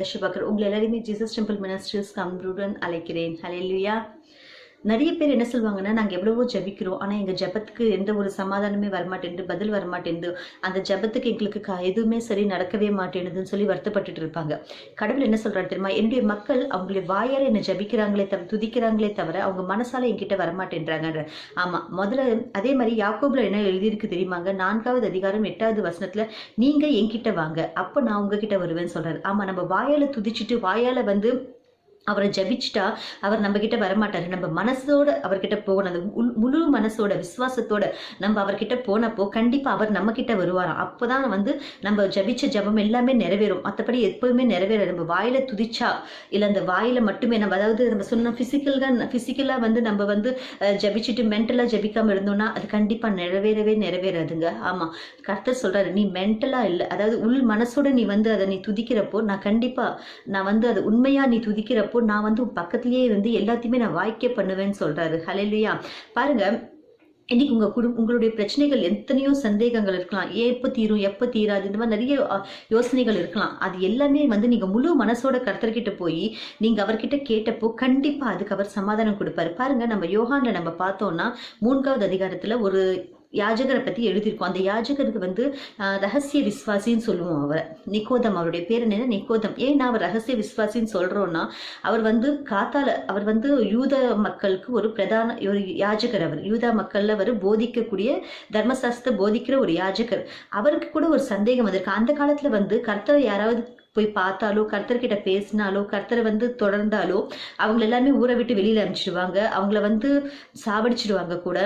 பார்க்குற உங்கள் எல்லாரையுமே ஜீசஸ் டெம்பிள் மினிஸ்டர்ஸ் கம்ப்ரூடன் அழைக்கிறேன். ஹலே லுயா நிறைய பேர் என்ன சொல்லுவாங்கன்னா நாங்கள் எவ்வளவோ ஜெபிக்கிறோம். ஆனால் எங்கள் ஜெபத்துக்கு எந்த ஒரு சமாதானமே வரமாட்டேன் பதில் வரமாட்டேன் அந்த ஜெபத்துக்கு எங்களுக்கு க- எதுவுமே சரி நடக்கவே மாட்டேனுதுன்னு சொல்லி வருத்தப்பட்டுட்டு இருப்பாங்க. கடவுள் என்ன சொல்கிறாரு தெரியுமா? என்னுடைய மக்கள் அவங்களுடைய வாயால் என்ன ஜெபிக்கிறாங்களே தவிர துதிக்கிறாங்களே தவிர அவங்க மனசால என்கிட்ட வரமாட்டேன்றாங்கன்ற. ஆமாம் முதல்ல அதே மாதிரி யாக்கோபில் என்ன எழுதியிருக்கு தெரியுமாங்க? நான்காவது அதிகாரம் எட்டாவது வசனத்தில் நீங்கள் என்கிட்ட வாங்க. அப்போ நான் உங்ககிட்ட வருவேன்னு சொல்கிறேன் ஆமாம் நம்ம வாயால் துதிச்சுட்டு வாயால் வந்து அவரை ஜபிச்சுட்டா அவர் நம்ம கிட்ட வரமாட்டாரு. நம்ம மனசோட அவர்கிட்ட போகணும். அந்த உள்- முழு மனசோட விசுவாசத்தோட நம்ம அவர்கிட்ட போனப்போ கண்டிப்பா அவர் நம்ம கிட்ட வருவாராம் அப்போதான் வந்து நம்ம ஜபிச்ச ஜபம் எல்லாமே நிறைவேறும். மற்றபடி எப்பவுமே நிறைவேறாது. நம்ம வாயில துதிச்சா இல்ல அந்த வாயில மட்டுமே நம்ம அதாவது நம்ம சொன்ன பிசிக்கல்கா பிசிக்கலா வந்து நம்ம வந்து ஜபிச்சுட்டு மென்டலா ஜபிக்காம இருந்தோம்னா அது கண்டிப்பா நிறைவேறவே நிறைவேறாதுங்க. ஆமா. கர்த்தர் சொல்றாரு நீ மென்டலா இல்ல. அதாவது உள் மனசோட நீ வந்து அதை நீ துதிக்கிறப்போ நான் கண்டிப்பா நான் வந்து அது உண்மையா நீ துதிக்கிறப்போ நான் வந்து உன் பக்கத்திலேயே இருந்து எல்லாத்தையுமே நான் வாய்க்க பண்ணுவேன்னு சொல்றாரு. ஹalleluya பாருங்க இன்னைக்கு உங்க குடும் உங்களுடைய பிரச்சனைகள் எத்தனையோ சந்தேகங்கள் இருக்கலாம். எப்போ தீரும் எப்போ தீராது இந்த மாதிரி நிறைய யோசனைகள் இருக்கலாம். அது எல்லாமே வந்து நீங்க முழு மனசோட கருத்தர்கிட்ட போய் நீங்க அவர்கிட்ட கேட்டப்போ கண்டிப்பா அதுக்கு அவர் சமாதானம் கொடுப்பாரு. பாருங்க நம்ம யோகான்ல நம்ம பார்த்தோம்னா மூன்றாவது அதிகாரத்துல ஒரு யாஜகரை பற்றி எழுதியிருக்கோம். அந்த யாஜகருக்கு வந்து ரகசிய விஸ்வாசின்னு சொல்லுவோம் அவரை. நிக்கோதம் அவருடைய பேர் என்ன? நிக்கோதம். ஏன் அவர் ரகசிய விஸ்வாசின்னு சொல்கிறோன்னா அவர் வந்து காத்தால அவர் வந்து யூத மக்களுக்கு ஒரு பிரதான ஒரு யாஜகர் அவர். யூதா மக்களில் அவர் போதிக்கக்கூடிய தர்மசாஸ்திர போதிக்கிற ஒரு யாஜகர். அவருக்கு கூட ஒரு சந்தேகம் வந்திருக்கு. அந்த காலத்தில் வந்து கர்த்தரை யாராவது போய் பார்த்தாலோ கர்த்தர்கிட்ட பேசினாலோ கர்த்தரை வந்து தொடர்ந்தாலோ அவங்க எல்லாருமே ஊரை விட்டு வெளியில் அனுப்பிச்சிடுவாங்க. அவங்கள வந்து சாவடிச்சிடுவாங்க கூட.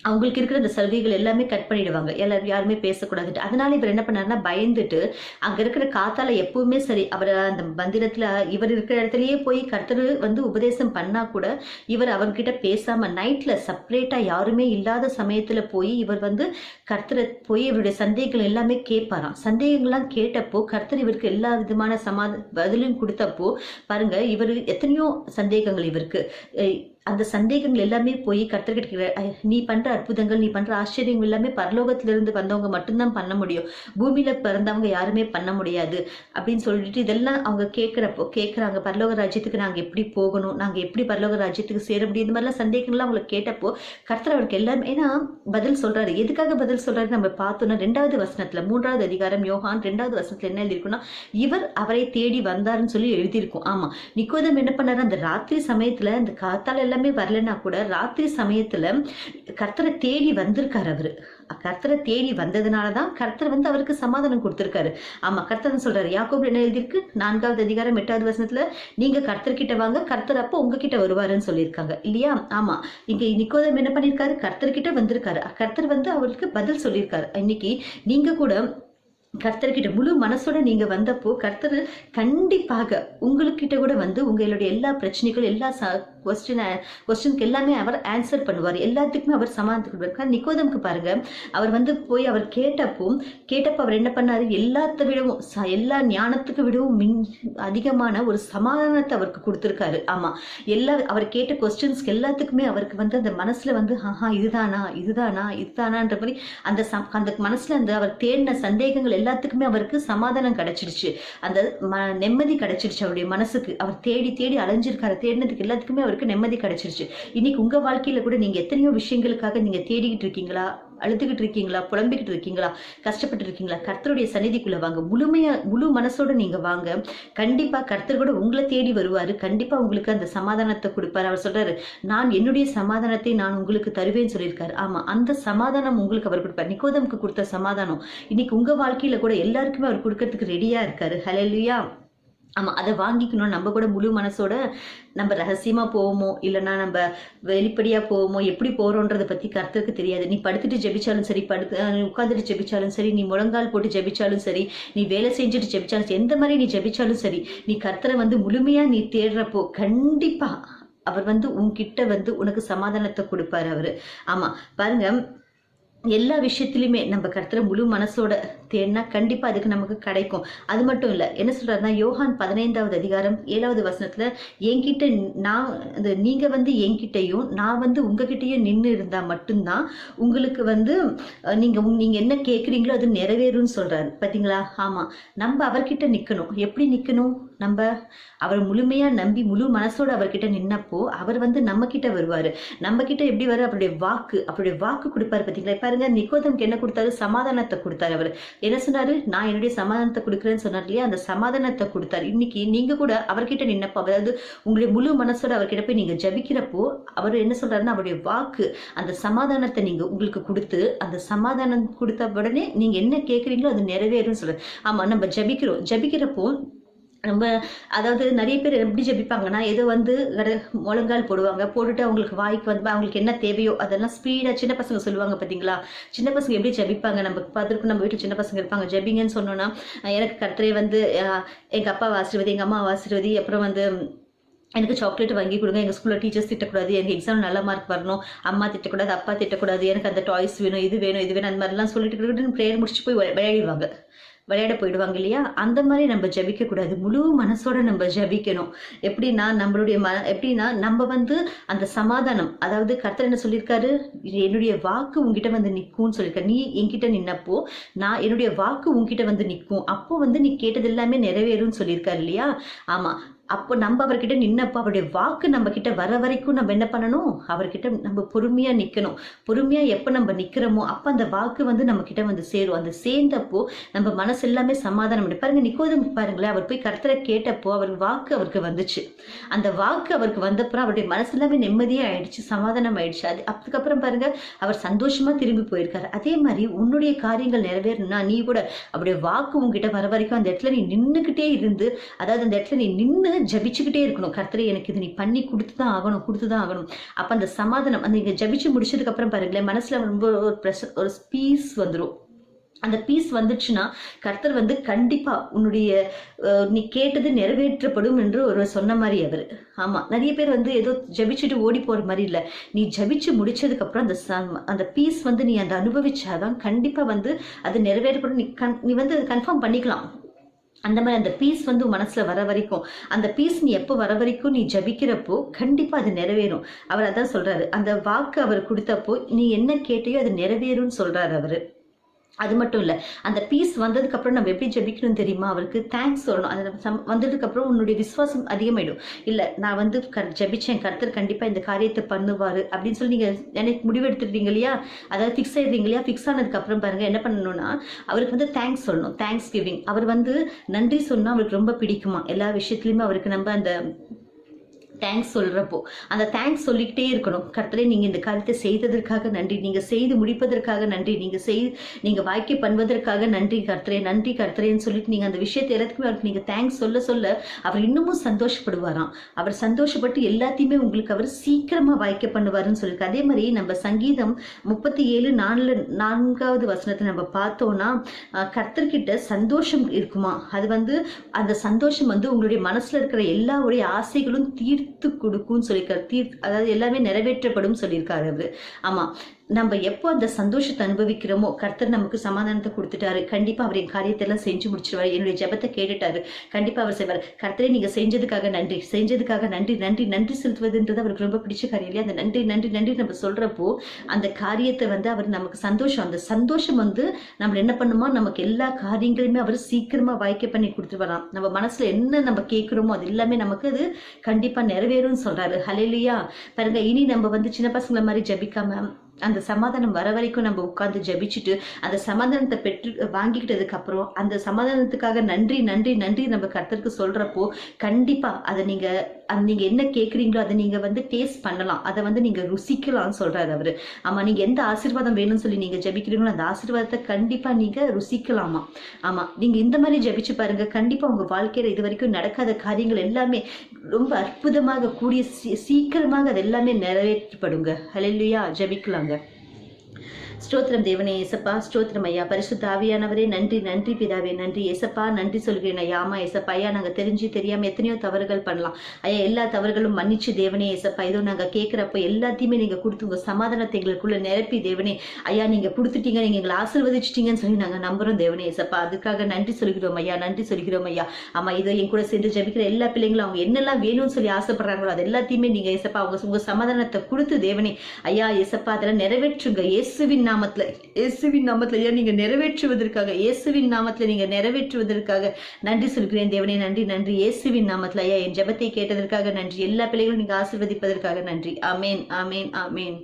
அவங்களுக்கு இருக்கிற அந்த சலுகைகள் எல்லாமே கட் பண்ணிடுவாங்க. எல்லாரும் யாருமே பேசக்கூடாதுட்டு அதனால இவர் என்ன பண்ணாருன்னா பயந்துட்டு அங்க இருக்கிற காத்தால எப்பவுமே சரி அவர் அந்த மந்திரத்துல இவர் இருக்கிற இடத்துலயே போய் கர்த்தர் வந்து உபதேசம் பண்ணா கூட இவர் அவர்கிட்ட பேசாம நைட்ல செப்பரேட்டா யாருமே இல்லாத சமயத்துல போய் இவர் வந்து கர்த்தரை போய் இவருடைய சந்தேகங்கள் எல்லாமே கேட்பாராம். சந்தேகங்கள்லாம் கேட்டப்போ கர்த்தர் இவருக்கு எல்லா விதமான சமாத பதிலும் கொடுத்தப்போ பாருங்க இவர் எத்தனையோ சந்தேகங்கள் இவருக்கு. அந்த சந்தேகங்கள் எல்லாமே போய் கர்த்தர்கிட்ட நீ பண்ற அற்புதங்கள் நீ பண்ற ஆச்சரியங்கள் எல்லாமே பரலோகத்திலிருந்து வந்தவங்க மட்டும்தான் பண்ண முடியும். பூமியில பிறந்தவங்க யாருமே பண்ண முடியாது. அப்படின்னு சொல்லிட்டு இதெல்லாம் அவங்க கேட்கிறப்போ கேட்குறாங்க. பரலோக ராஜ்யத்துக்கு நாங்க எப்படி போகணும்? நாங்க எப்படி பரலோக ராஜ்யத்துக்கு சேர முடியும்? இந்த மாதிரிலாம் சந்தேகங்கள்லாம் அவங்களை கேட்டப்போ கர்த்தர் அவருக்கு எல்லாமே ஏன்னா பதில் சொல்றாரு. எதுக்காக பதில் சொல்றாரு? நம்ம பார்த்தோம்னா ரெண்டாவது வசனத்துல மூன்றாவது அதிகாரம் யோகான் ரெண்டாவது வசனத்துல என்ன எழுதியிருக்குன்னா இவர் அவரை தேடி வந்தாருன்னு சொல்லி எழுதியிருக்கும். ஆமா. நிக்கோதம் என்ன பண்ணாரு? அந்த ராத்திரி சமயத்துல அந்த காத்தால எல்லாம் வரலன்னா கூட ராத்திரி சமயத்துல கர்த்தரை தேடி வந்திருக்காரு அவரு. கர்த்தரை தேடி வந்ததுனால தான் கர்த்தர் வந்து அவருக்கு சமாதானம் கொடுத்திருக்காரு. ஆமா கர்த்தர் சொல்றாரு யாக்கோபு என்ன எழுதியிருக்கு? நான்காவது அதிகாரம் எட்டாவது வசனத்துல நீங்க கர்த்தர் கிட்ட வாங்க கர்த்தர் அப்போ உங்ககிட்ட வருவாருன்னு சொல்லியிருக்காங்க. இல்லையா? ஆமா. இங்க நிக்கோதம் என்ன பண்ணிருக்காரு கர்த்தர் கிட்ட வந்திருக்காரு. கர்த்தர் வந்து அவருக்கு பதில் சொல்லியிருக்காரு. இன்னைக்கு நீங்க கூட கர்த்தர்கிட்ட முழு மனசோட நீங்க வந்தப்போ கர்த்தர் கண்டிப்பாக உங்களுக்கிட்ட கூட வந்து உங்களுடைய எல்லா பிரச்சனைகளும் எல்லா கொஸ்டின் கொஸ்டினுக்கு எல்லாமே அவர் ஆன்சர் பண்ணுவார். எல்லாத்துக்குமே அவர் சமாதானம் கொடுப்பார் நிக்கோதம்க்கு பாருங்க அவர் வந்து போய் அவர் கேட்டப்போ கேட்டப்போ அவர் என்ன பண்ணாரு? எல்லாத்த விடவும் ச- எல்லா ஞானத்துக்கு விடவும் மின் அதிகமான ஒரு சமாதானத்தை அவருக்கு கொடுத்துருக்காரு. ஆமா. எல்லா அவர் கேட்ட கொஸ்டின்ஸ்க்கு எல்லாத்துக்குமே அவருக்கு வந்து அந்த மனசுல வந்து ஆஹா இதுதானா இதுதானா இதுதானான்ற மாதிரி அந்த அந்த மனசுல அந்த அவர் தேடின சந்தேகங்கள் எல்லாத்துக்குமே அவருக்கு சமாதானம் கிடைச்சிருச்சு அந்த ம- நிம்மதி கிடைச்சிருச்சு அவருடைய மனசுக்கு. அவர் தேடி தேடி அலைஞ்சிருக்காரு. தேடினதுக்கு எல்லாத்துக்குமே அவருக்கு நிம்மதி கிடைச்சிருச்சு. இன்னைக்கு உங்க வாழ்க்கையில கூட நீங்க எத்தனையோ விஷயங்களுக்காக நீங்க தேடிக்கிட்டு இருக்கீங்களா? அழுதுகிட்டு இருக்கீங்களா? புலம்பிக்கிட்டு இருக்கீங்களா? கஷ்டப்பட்டு இருக்கீங்களா கர்த்தருடைய சன்னிதிக்குள்ள வாங்க. முழுமையா முழு மனசோட நீங்க வாங்க. கண்டிப்பா கர்த்தர் கூட உங்களை தேடி வருவாரு. கண்டிப்பா உங்களுக்கு அந்த சமாதானத்தை கொடுப்பாரு. அவர் சொல்றாரு நான் என்னுடைய சமாதானத்தை நான் உங்களுக்கு தருவேன்னு சொல்லியிருக்காரு. ஆமா அந்த சமாதானம் உங்களுக்கு அவர் கொடுப்பார். நிக்கோதமுக்கு கொடுத்த சமாதானம். இன்னைக்கு உங்க வாழ்க்கையில கூட எல்லாருக்குமே அவர் கொடுக்கறதுக்கு ரெடியா இருக்காரு. ஹalleluya ஆமாம் அதை வாங்கிக்கணும் நம்ம கூட முழு மனசோட நம்ம ரகசியமாக போவோமோ இல்லைனா நம்ம வெளிப்படியாக போவோமோ எப்படி போகிறோன்றதை பற்றி கருத்துக்கு தெரியாது. நீ படுத்துட்டு ஜெபிச்சாலும் சரி படுத்து உட்காந்துட்டு ஜெபிச்சாலும் சரி நீ முழங்கால் போட்டு ஜெபிச்சாலும் சரி நீ வேலை செஞ்சுட்டு ஜெபிச்சாலும் சரி எந்த மாதிரி நீ ஜெபிச்சாலும் சரி நீ கர்த்தரை வந்து முழுமையாக நீ தேடுறப்போ கண்டிப்பாக அவர் வந்து உன்கிட்ட வந்து உனக்கு சமாதானத்தை கொடுப்பாரு அவர். ஆமாம் பாருங்க எல்லா விஷயத்திலுமே நம்ம கர்த்தரை முழு மனசோட தேடினா கண்டிப்பா அதுக்கு நமக்கு கிடைக்கும். அது மட்டும் இல்ல என்ன சொல்றாருன்னா யோகான் பதினைந்தாவது அதிகாரம் ஏழாவது வசனத்துல என்கிட்ட நான் அந்த நீங்க வந்து என்கிட்டயும் நான் வந்து உங்ககிட்டயும் நின்று இருந்தா மட்டும்தான் உங்களுக்கு வந்து நீங்கள் நீங்க நீங்க என்ன கேக்குறீங்களோ அது நிறைவேறும்னு சொல்றாரு. பாத்தீங்களா? ஆமா. நம்ம அவர்கிட்ட நிக்கணும். எப்படி நிக்கணும்? நம்ம அவர் முழுமையா நம்பி முழு மனசோட அவர்கிட்ட நின்னப்போ அவர் வந்து நம்ம கிட்ட வருவாரு. நம்ம கிட்ட எப்படி வர அவருடைய வாக்கு அவருடைய வாக்கு கொடுப்பாரு. பாத்தீங்களா? பாருங்க நிக்கோதம்க்கு என்ன கொடுத்தாரு? சமாதானத்தை கொடுத்தாரு அவர். என்ன சொன்னாரு? நான் என்னுடைய சமாதானத்தை கொடுக்குறேன்னு சொன்னார் இல்லையா? அந்த சமாதானத்தை கொடுத்தாரு. இன்னைக்கு நீங்க கூட அவர்கிட்ட நின்னப்போ அதாவது உங்களுடைய முழு மனசோட அவர்கிட்ட போய் நீங்க ஜபிக்கிறப்போ அவர் என்ன சொல்றாருன்னா அவருடைய வாக்கு அந்த சமாதானத்தை நீங்க உங்களுக்கு கொடுத்து அந்த சமாதானம் கொடுத்த உடனே நீங்க என்ன கேட்குறீங்களோ அது நிறைவேறும்னு சொல்றாரு. ஆமா நம்ம ஜபிக்கிறோம். ஜபிக்கிறப்போ நம்ம அதாவது நிறைய பேர் எப்படி ஜெபிப்பாங்கன்னா ஏதோ வந்து முழங்கால் போடுவாங்க. போட்டுட்டு அவங்களுக்கு வாய்க்கு வந்து அவங்களுக்கு என்ன தேவையோ அதெல்லாம் ஸ்பீடாக சின்ன பசங்க சொல்லுவாங்க பார்த்தீங்களா சின்ன பசங்க எப்படி ஜெபிப்பாங்க? நம்ம பார்த்துருக்கோம் நம்ம வீட்டில் சின்ன பசங்க இருப்பாங்க. ஜபிங்கன்னு சொன்னோன்னா எனக்கு கர்த்தரே வந்து எங்கள் அப்பா ஆசீர்வதி எங்கள் அம்மா ஆசீர்வதி அப்புறம் வந்து எனக்கு சாக்லேட் வாங்கி கொடுங்க. எங்கள் ஸ்கூலில் டீச்சர்ஸ் திட்டக்கூடாது. எனக்கு எக்ஸாம் நல்ல மார்க் வரணும். அம்மா திட்டக்கூடாது அப்பா திட்டக்கூடாது. எனக்கு அந்த டாய்ஸ் வேணும் இது வேணும் இது வேணும் அந்த மாதிரிலாம் சொல்லிட்டு ப்ரேயர் முடிச்சு போய் விளையாடுவாங்க விளையாடிடுவாங்க. விளையாட போயிடுவாங்க இல்லையா? அந்த மாதிரி நம்ம ஜபிக்க கூடாது. முழு மனசோட நம்ம ஜபிக்கணும். எப்படின்னா நம்மளுடைய ம எப்படின்னா நம்ம வந்து அந்த சமாதானம் அதாவது கர்த்தர் என்ன சொல்லியிருக்காரு? என்னுடைய வாக்கு உங்ககிட்ட வந்து நிற்கும்னு சொல்லியிருக்காரு. நீ என்கிட்ட நின்னப்போ நான் என்னுடைய வாக்கு உங்ககிட்ட வந்து நிற்கும். அப்போ வந்து நீ கேட்டது எல்லாமே நிறைவேறும்னு சொல்லியிருக்காரு இல்லையா? ஆமா. அப்போ நம்ம அவர்கிட்ட நின்னப்போ அவருடைய வாக்கு நம்ம கிட்ட வர வரைக்கும் நம்ம என்ன பண்ணணும்? அவர்கிட்ட நம்ம பொறுமையா நிக்கணும். பொறுமையா எப்போ நம்ம நிக்கிறோமோ அப்போ அந்த வாக்கு வந்து நம்ம கிட்ட வந்து சேரும். அந்த சேர்ந்தப்போ நம்ம மனசு எல்லாமே சமாதானம் பண்ணி பாருங்க நிக்கோதம் பாருங்களேன் அவர் போய் கர்த்தரை கேட்டப்போ அவர் வாக்கு அவருக்கு வந்துச்சு. அந்த வாக்கு அவருக்கு வந்தப்புறம் அவருடைய மனசு எல்லாமே நிம்மதியாக ஆயிடுச்சு சமாதானம் ஆயிடுச்சு. அது அதுக்கப்புறம் பாருங்க அவர் சந்தோஷமா திரும்பி போயிருக்காரு. அதே மாதிரி உன்னுடைய காரியங்கள் நிறைவேறணும்னா நீ கூட அவருடைய வாக்கு உங்ககிட்ட வர வரைக்கும் அந்த இடத்துல நீ நின்றுக்கிட்டே இருந்து அதாவது அந்த இடத்துல நீ நின்று ஜபிச்சுக்கிட்டே இருக்கணும். கர்த்தரை எனக்கு இது நீ பண்ணி கொடுத்து தான் ஆகணும் கொடுத்து தான் ஆகணும். அப்ப அந்த சமாதானம் அந்த நீங்க ஜபிச்சு முடிச்சதுக்கு அப்புறம் பாருங்களேன் மனசுல ரொம்ப ஒரு ப்ரெஷர் ஒரு பீஸ் வந்துடும் அந்த பீஸ் வந்துச்சுன்னா கர்த்தர் வந்து கண்டிப்பா உன்னுடைய நீ கேட்டது நிறைவேற்றப்படும் என்று ஒரு சொன்ன மாதிரி அவர். ஆமா நிறைய பேர் வந்து ஏதோ ஜபிச்சுட்டு ஓடி போற மாதிரி இல்ல. நீ ஜபிச்சு முடிச்சதுக்கு அப்புறம் அந்த சம்- அந்த பீஸ் வந்து நீ அந்த அனுபவிச்சாதான் கண்டிப்பா வந்து அது நிறைவேற்றப்படும். நீ கன் நீ வந்து கன்ஃபார்ம் பண்ணிக்கலாம். அந்த மாதிரி அந்த பீஸ் வந்து மனசில் மனசுல வர வரைக்கும் அந்த பீஸ் நீ எப்போ வர வரைக்கும் நீ ஜபிக்கிறப்போ கண்டிப்பா அது நிறைவேறும். அவர் அதான் சொல்றாரு அந்த வாக்கு அவர் கொடுத்தப்போ நீ என்ன கேட்டையோ அது நிறைவேறும்னு சொல்றாரு அவரு. அது மட்டும் இல்லை அந்த பீஸ் வந்ததுக்கப்புறம் நம்ம எப்படி ஜெபிக்கணும் தெரியுமா? அவருக்கு தேங்க்ஸ் சொல்லணும். அது சம்- வந்ததுக்கப்புறம் உன்னுடைய விசுவாசம் அதிகமாயிடும். இல்லை நான் வந்து க ஜெபிச்சேன் கருத்தர் கண்டிப்பாக இந்த காரியத்தை பண்ணுவார் அப்படின்னு சொல்லி நீங்கள் எனக்கு முடிவெடுத்துட்டீங்க இல்லையா? அதாவது ஃபிக்ஸ் ஆயிடுறீங்க இல்லையா? ஃபிக்ஸ் ஆனதுக்கப்புறம் பாருங்கள் என்ன பண்ணணும்னா அவருக்கு வந்து தேங்க்ஸ் சொல்லணும். தேங்க்ஸ் கிவிங் அவர் வந்து நன்றி சொன்னால் அவருக்கு ரொம்ப பிடிக்குமா? எல்லா விஷயத்துலையுமே அவருக்கு நம்ம அந்த தேங்க்ஸ் சொல்கிறப்போ அந்த தேங்க்ஸ் சொல்லிக்கிட்டே இருக்கணும். கர்த்தரே நீங்கள் இந்த காரியத்தை செய்ததற்காக நன்றி. நீங்கள் செய்து முடிப்பதற்காக நன்றி. நீங்கள் செய் நீங்கள் வாய்க்கு பண்ணுவதற்காக நன்றி கர்த்தரே நன்றி கர்த்தரேன்னு சொல்லிட்டு நீங்கள் அந்த விஷயத்தை எல்லாத்துக்குமே அவருக்கு நீங்கள் தேங்க்ஸ் சொல்ல சொல்ல அவர் இன்னமும் சந்தோஷப்படுவாராம். அவர் சந்தோஷப்பட்டு எல்லாத்தையுமே உங்களுக்கு அவர் சீக்கிரமாக வாய்க்க பண்ணுவாருன்னு சொல்லியிருக்கு. அதே மாதிரி நம்ம சங்கீதம் முப்பத்தி ஏழு நாலில் நான்காவது வசனத்தை நம்ம பார்த்தோன்னா கர்த்தர்கிட்ட சந்தோஷம் இருக்குமா? அது வந்து அந்த சந்தோஷம் வந்து உங்களுடைய மனசில் இருக்கிற எல்லாருடைய ஆசைகளும் தீர்த்து கொடுக்கும்னு சொல்லியிருக்காரு. தீர் அதாவது எல்லாமே நிறைவேற்றப்படும் சொல்லியிருக்காரு அவரு. ஆமா. நம்ம எப்போ அந்த சந்தோஷத்தை அனுபவிக்கிறோமோ கர்த்தர் நமக்கு சமாதானத்தை கொடுத்துட்டாரு. கண்டிப்பா அவர் என் காரியத்தை எல்லாம் செஞ்சு முடிச்சிருவாரு. என்னுடைய ஜெபத்தை கேட்டுட்டாரு. கண்டிப்பா அவர் செய்வார். கர்த்தரே நீங்க செஞ்சதுக்காக நன்றி. செஞ்சதுக்காக நன்றி நன்றி நன்றி செலுத்துவதுன்றது அவருக்கு ரொம்ப பிடிச்ச காரியம் இல்லையா? அந்த நன்றி நன்றி நன்றி நம்ம சொல்றப்போ அந்த காரியத்தை வந்து அவர் நமக்கு சந்தோஷம் அந்த சந்தோஷம் வந்து நம்ம என்ன பண்ணுமோ நமக்கு எல்லா காரியங்களையுமே அவர் சீக்கிரமா வாய்க்க பண்ணி கொடுத்துருவாராம். நம்ம மனசுல என்ன நம்ம கேட்கிறோமோ அது எல்லாமே நமக்கு அது கண்டிப்பா நிறைவேறும்னு சொல்றாரு. ஹலையிலையா பாருங்க இனி நம்ம வந்து சின்ன பசங்களை மாதிரி ஜபிக்காம அந்த சமாதானம் வர வரைக்கும் நம்ம உட்காந்து ஜெபிச்சுட்டு அந்த சமாதானத்தை பெற்று வாங்கிக்கிட்டதுக்கு அப்புறம் அந்த சமாதானத்துக்காக நன்றி நன்றி நன்றி நம்ம கர்த்தருக்கு சொல்றப்போ கண்டிப்பா அதை நீங்க அது நீங்க என்ன கேக்குறீங்களோ அதை நீங்க வந்து டேஸ்ட் பண்ணலாம். அதை வந்து நீங்க ருசிக்கலாம்னு சொல்றாரு அவரு. ஆமா நீங்க எந்த ஆசீர்வாதம் வேணும்னு சொல்லி நீங்க ஜெபிக்கிறீங்களோ அந்த ஆசீர்வாதத்தை கண்டிப்பா நீங்க ருசிக்கலாமா? ஆமா நீங்க இந்த மாதிரி ஜபிச்சு பாருங்க. கண்டிப்பா உங்க வாழ்க்கையில இது வரைக்கும் நடக்காத காரியங்கள் எல்லாமே ரொம்ப அற்புதமாக கூடிய சீ- சீக்கிரமாக அது எல்லாமே நிறைவேற்றப்படுங்க. ஹalleluya ஜெபிக்கலாங்க. ஸ்தோத்திரம் தேவனே ஏசப்பா ஸ்தோத்திரம் ஐயா. பரிசுத்த ஆவியானவரே நன்றி நன்றி பிதாவே நன்றி ஏசப்பா நன்றி சொல்கிறேன் ஐயா. ஆமா ஏசப்பா ஐயா நாங்க தெரிஞ்சு தெரியாம எத்தனையோ தவறுகள் பண்ணலாம். ஐயா எல்லா தவறுகளும் மன்னிச்சு தேவனே ஏசப்பா இதோ நாங்க கேட்கிறப்ப எல்லாத்தையுமே நீங்க கொடுத்து உங்கள் சமாதானத்தை எங்களுக்குள்ள நிரப்பி தேவனே. ஐயா நீங்க கொடுத்துட்டீங்க நீங்க எங்களை ஆசிர்வதிச்சிட்டீங்கன்னு சொல்லி நாங்க நம்புறோம் தேவனே ஏசப்பா அதுக்காக நன்றி சொல்கிறோம் ஐயா நன்றி சொல்கிறோம் ஐயா. ஆமா இதோ என் கூட சேர்ந்து ஜெபிக்கிற எல்லா பிள்ளைங்களும் அவங்க என்னெல்லாம் வேணும்னு சொல்லி ஆசைப்படுறாங்களோ அது எல்லாத்தையுமே நீங்க ஏசப்பா அவங்க உங்க சமாதானத்தை கொடுத்து தேவனே. ஐயா ஏசப்பா அதெல்லாம் நிறைவேற்றுங்க. இயேசுவின் நாமத்துல இயேசுவின் நாமத்துல ஐயா நீங்க நிறைவேற்றுவதற்காக இயேசுவின் நாமத்துல நீங்க நிறைவேற்றுவதற்காக நன்றி சொல்கிறேன். தேவனே நன்றி நன்றி. இயேசுவின் நாமத்துல ஐயா என் ஜெபத்தை கேட்டதற்காக நன்றி. எல்லா பிள்ளைகளும் நீங்க ஆசிர்வதிப்பதற்காக நன்றி. அமேன் அமேன் ஆமேன்.